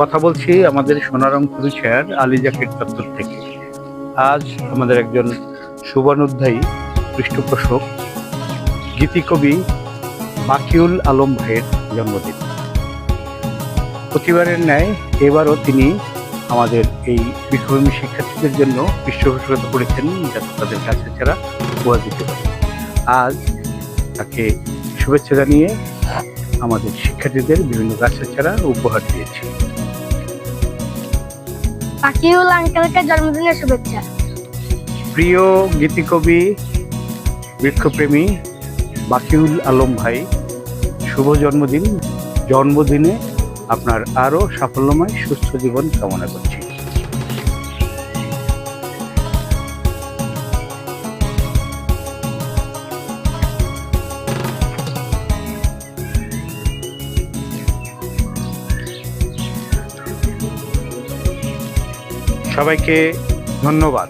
কথা বলছি আমাদের সোনারং পুরুষের আলী জাকির চত্বর থেকে। আজ আমাদের একজন সুবর্ণোধ্যায়ী, পৃষ্ঠপোষক, গীতিকবি বাকিউল আলম ভাইয়ের জন্মদিন। প্রতিবারের ন্যায় এবারও তিনি আমাদের এই বিক্ষোভী শিক্ষার্থীদের জন্য পৃষ্ঠপোষকতা করেছেন, যাতে তাদের কাছে ছাড়া উপহার দিতে পারে। আজ তাকে শুভেচ্ছা জানিয়ে আমাদের শিক্ষার্থীদের বিভিন্ন গাছের চারা উপহার দিয়েছি। পাখিউল আঙ্কেলকে জন্মদিনের শুভেচ্ছা। প্রিয় গীতিকবি বৃক্ষপ্রেমী বাকিউল আলম ভাই শুভ জন্মদিন। জন্মদিনে আপনার আরও সাফল্যময় সুস্থ জীবন কামনা করছি। সবাইকে ধন্যবাদ।